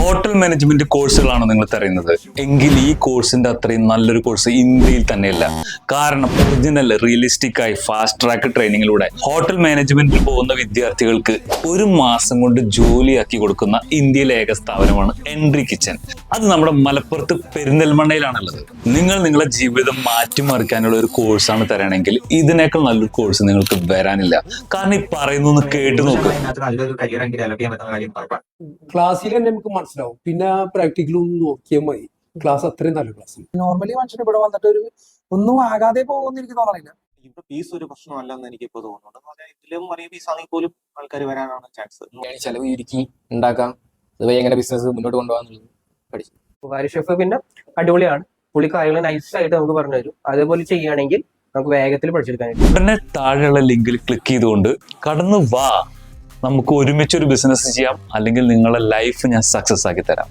Hotel management കോഴ്സുകളാണ് നിങ്ങൾ തരുന്നത് എങ്കിൽ ഈ കോഴ്സിന്റെ അത്രയും നല്ലൊരു കോഴ്സ് ഇന്ത്യയിൽ തന്നെയല്ല. കാരണം ഒറിജിനൽ റിയലിസ്റ്റിക് ആയി ഫാസ്റ്റ് ട്രാക്ക് ട്രെയിനിങ്ങിലൂടെ ഹോട്ടൽ മാനേജ്മെന്റിൽ പോകുന്ന വിദ്യാർത്ഥികൾക്ക് ഒരു മാസം കൊണ്ട് ജോലിയാക്കി കൊടുക്കുന്ന ഇന്ത്യയിലെ ഏക സ്ഥാപനമാണ് എൻട്രി കിച്ചൻ അത് നമ്മുടെ മലപ്പുറത്ത് പെരിന്തൽമണ്ണയിലാണുള്ളത്. നിങ്ങൾ നിങ്ങളുടെ ജീവിതം മാറ്റിമറിക്കാനുള്ള ഒരു കോഴ്സാണ് തരണമെങ്കിൽ ഇതിനേക്കാൾ നല്ലൊരു കോഴ്സ് നിങ്ങൾക്ക് വരാനില്ല. കാരണം ഈ പറയുന്നൊന്ന് കേട്ട് ഉറപ്പാണ്. ക്ലാസ്സിൽ തന്നെ നമുക്ക് മനസ്സിലാവും. പിന്നെ പ്രാക്ടിക്കലും നോക്കിയാൽ മതി. ക്ലാസ് അത്രയും നല്ല ക്ലാസ് നോർമലി മനുഷ്യൻ ഇവിടെ വന്നിട്ട് ഒരു ഒന്നും ആകാതെ പോകുമെന്ന് എനിക്ക് തോന്നണില്ല. ഇവിടെ ഫീസ് ഒരു പ്രശ്നമല്ലെന്ന് എനിക്ക് ഇപ്പോൾ തോന്നുന്നുണ്ട് ഇതിലും വലിയ ഫീസ് ആണെങ്കിൽ പോലും ആൾക്കാർ വരാനാണ് ചാൻസ് ചെലവ് ചുരുക്കി ഉണ്ടാക്കാം. അതുവഴി എങ്ങനെ ബിസിനസ് മുന്നോട്ട് കൊണ്ടുപോകാന്നുള്ളത് പഠിച്ചു. ഉപകാരി ഷെഫ് പിന്നെ അടിപൊളിയാണ്. പുള്ളി കാര്യങ്ങൾ നൈസ് ആയിട്ട് നമുക്ക് പറഞ്ഞു തരും. അതേപോലെ ചെയ്യുകയാണെങ്കിൽ നമുക്ക് വേഗത്തിൽ പഠിച്ചെടുക്കാൻ ഉടനെ താഴെയുള്ള ലിങ്കിൽ ക്ലിക്ക് ചെയ്തുകൊണ്ട് കടന്നു വാ. നമുക്ക് ഒരുമിച്ച് ഒരു ബിസിനസ് ചെയ്യാം. അല്ലെങ്കിൽ നിങ്ങളുടെ ലൈഫ് ഞാൻ സക്സസ് ആക്കി തരാം.